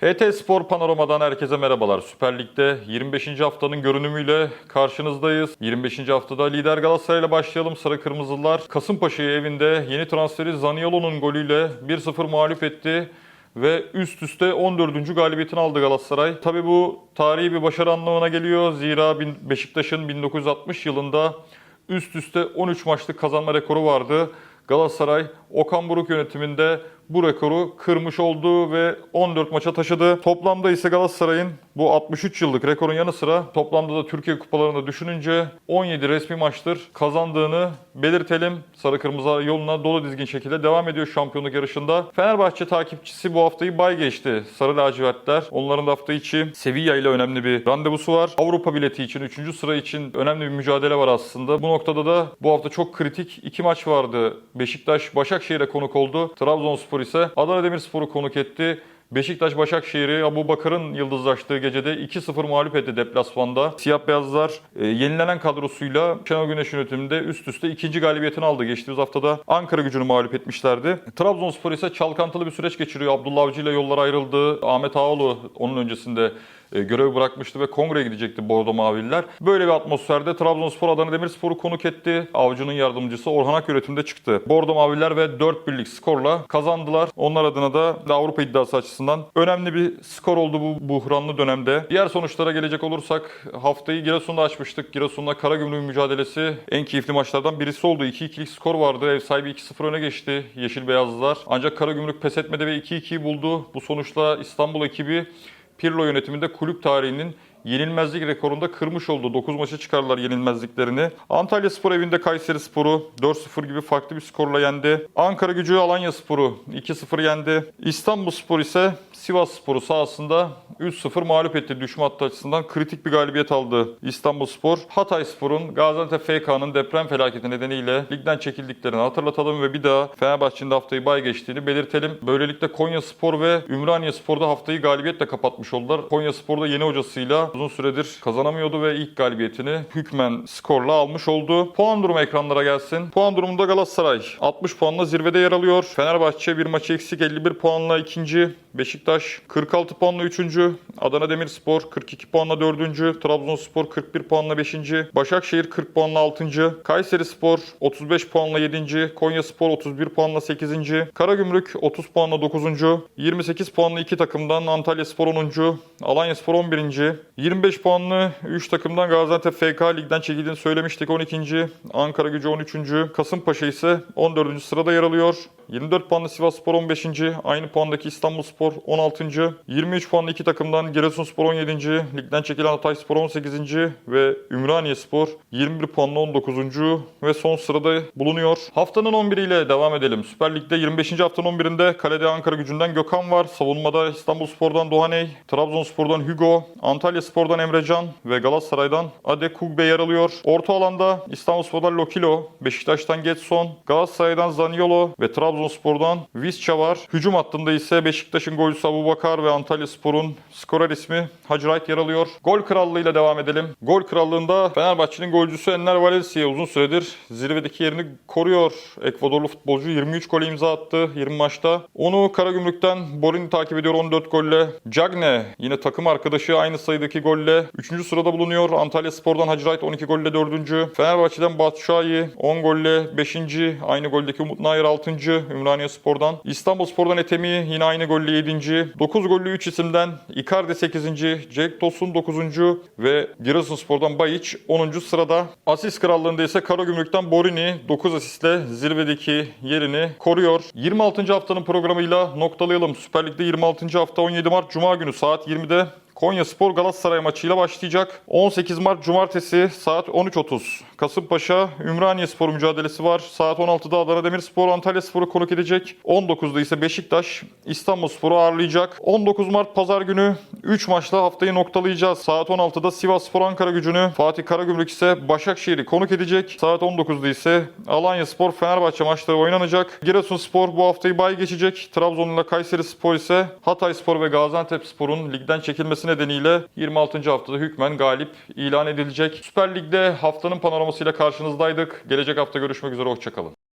HT Spor Panorama'dan herkese merhabalar. Süper Lig'de 25. haftanın görünümüyle karşınızdayız. 25. haftada lider Galatasaray'la başlayalım. Sarı Kırmızılar Kasımpaşa'yı evinde yeni transferi Zaniolo'nun golüyle 1-0 mağlup etti. Ve üst üste 14. galibiyetini aldı Galatasaray. Tabi bu tarihi bir başarı anlamına geliyor. Zira Beşiktaş'ın 1960 yılında üst üste 13 maçlık kazanma rekoru vardı. Galatasaray Okan Buruk yönetiminde bu rekoru kırmış oldu ve 14 maça taşıdı. Toplamda ise Galatasaray'ın bu 63 yıllık rekorun yanı sıra toplamda da Türkiye kupalarında düşününce 17 resmi maçtır kazandığını belirtelim. Sarı Kırmızı yoluna dolu dizgin şekilde devam ediyor şampiyonluk yarışında. Fenerbahçe takipçisi bu haftayı bay geçti. Sarı lacivertler. Onların da hafta içi Sevilla ile önemli bir randevusu var. Avrupa bileti için 3. sıra için önemli bir mücadele var aslında. Bu noktada da bu hafta çok kritik iki maç vardı. Beşiktaş Başakşehir'e konuk oldu. Trabzonspor ise Adana Demirspor'u konuk etti. Beşiktaş Başakşehir'i Abu Bakar'ın yıldızlaştığı gecede 2-0 mağlup etti deplasmanda. Siyah beyazlar e, yenilenen kadrosuyla Şenol Güneş yönetiminde üst üste ikinci galibiyetini aldı. Geçtiğimiz haftada Ankara gücünü mağlup etmişlerdi. Trabzonspor ise çalkantılı bir süreç geçiriyor. Abdullah Avcı ile yollar ayrıldı. Ahmet Ağaoğlu onun öncesinde e, görevi bırakmıştı ve kongreye gidecekti Bordo Mavililer. Böyle bir atmosferde Trabzonspor Adana Demirspor'u konuk etti. Avcı'nın yardımcısı Orhan Ak yönetimde çıktı. Bordo Mavililer ve 4 birlik skorla kazandılar. Onlar adına da Avrupa iddiası açısından önemli bir skor oldu bu buhranlı dönemde. Diğer sonuçlara gelecek olursak haftayı Giresun'da açmıştık. Giresun'la Karagümrük mücadelesi en keyifli maçlardan birisi oldu. 2-2'lik skor vardı. Ev sahibi 2-0 öne geçti Yeşil Beyazlılar. Ancak Karagümrük pes etmedi ve 2-2'yi buldu. Bu sonuçla İstanbul ekibi Pirlo yönetiminde kulüp tarihinin yenilmezlik rekorunda kırmış oldu. 9 maça çıkardılar yenilmezliklerini. Antalya Spor evinde Kayseri Spor'u 4-0 gibi farklı bir skorla yendi. Ankara gücü Alanya Spor'u 2-0 yendi. İstanbul Spor ise Sivas Spor'u sahasında 3-0 mağlup etti düşme hattı açısından. Kritik bir galibiyet aldı İstanbul Spor. Hatay Spor'un Gaziantep FK'nın deprem felaketi nedeniyle ligden çekildiklerini hatırlatalım ve bir daha Fenerbahçe'nin haftayı bay geçtiğini belirtelim. Böylelikle Konya Spor ve Ümraniye Spor'da haftayı galibiyetle kapatmış oldular. Konya Spor'da yeni hocasıyla uzun süredir kazanamıyordu ve ilk galibiyetini hükmen skorla almış oldu. Puan durumu ekranlara gelsin. Puan durumunda Galatasaray 60 puanla zirvede yer alıyor. Fenerbahçe bir maçı eksik 51 puanla ikinci. Beşiktaş 46 puanla üçüncü. Adana Demirspor 42 puanla dördüncü. Trabzonspor 41 puanla beşinci. Başakşehir 40 puanla altıncı. Kayseri Spor 35 puanla yedinci. Konya Spor 31 puanla sekizinci. Karagümrük 30 puanla dokuzuncu. 28 puanlı iki takımdan Antalya Spor 10. Alanya Spor 11. 25 puanlı 3 takımdan Gaziantep FK ligden çekildiğini söylemiştik 12. Ankara Gücü 13. Kasımpaşa ise 14. sırada yer alıyor. 24 puanlı Sivas Spor 15. Aynı puandaki İstanbul Spor 16. 23 puanlı iki takımdan Giresunspor 17. Ligden çekilen Hatay Spor 18. ve Ümraniye Spor 21 puanla 19. ve son sırada bulunuyor. Haftanın 11 ile devam edelim. Süper Lig'de 25. haftanın 11'inde kalede Ankara gücünden Gökhan var. Savunmada İstanbul Spor'dan Doğaney, Trabzonspor'dan Hugo, Antalya Spor'dan Emrecan ve Galatasaray'dan Ade Kugbe yer alıyor. Orta alanda İstanbul Spor'dan Lokilo, Beşiktaş'tan Getson, Galatasaray'dan Zaniolo ve Trabzonspor'dan Visca var. Hücum hattında ise Beşiktaş'ın golcüsü Abubakar ve Antalya Spor'un skorer ismi Hacı Wright yer alıyor. Gol krallığıyla devam edelim. Gol krallığında Fenerbahçe'nin golcüsü Enner Valencia uzun süredir zirvedeki yerini koruyor. Ekvadorlu futbolcu 23 gol imza attı 20 maçta. Onu Karagümrük'ten Borini takip ediyor 14 golle. Cagne yine takım arkadaşı aynı sayıdaki golle 3. sırada bulunuyor. Antalya Spor'dan Hacı Wright 12 golle 4. Fenerbahçe'den Batshuayi 10 golle 5. Aynı goldeki Umut Nayır 6. Ümraniye Spor'dan. İstanbul Spor'dan Etemi yine aynı golle 7. 9 gollü 3 isimden Icardi 8. Jack Tosun 9. ve Giresunspor'dan Bayiç 10. sırada. Asist krallığında ise Karagümrük'ten Borini 9 asistle zirvedeki yerini koruyor. 26. haftanın programıyla noktalayalım. Süper Lig'de 26. hafta 17 Mart Cuma günü saat 20'de Konya Spor Galatasaray maçıyla başlayacak. 18 Mart Cumartesi saat 13.30. Kasımpaşa Ümraniye Spor mücadelesi var. Saat 16'da Adana Demirspor Antalya Spor'u konuk edecek. 19'da ise Beşiktaş İstanbul Spor'u ağırlayacak. 19 Mart Pazar günü 3 maçla haftayı noktalayacağız. Saat 16'da Sivas Spor Ankara gücünü, Fatih Karagümrük ise Başakşehir'i konuk edecek. Saat 19'da ise Alanya Spor Fenerbahçe maçları oynanacak. Giresunspor bu haftayı bay geçecek. Trabzon ile Kayseri Spor ise Hatay Spor ve Gaziantep Spor'un ligden çekilmesi nedeniyle 26. haftada hükmen galip ilan edilecek. Süper Lig'de haftanın panoramasıyla karşınızdaydık. Gelecek hafta görüşmek üzere, hoşçakalın.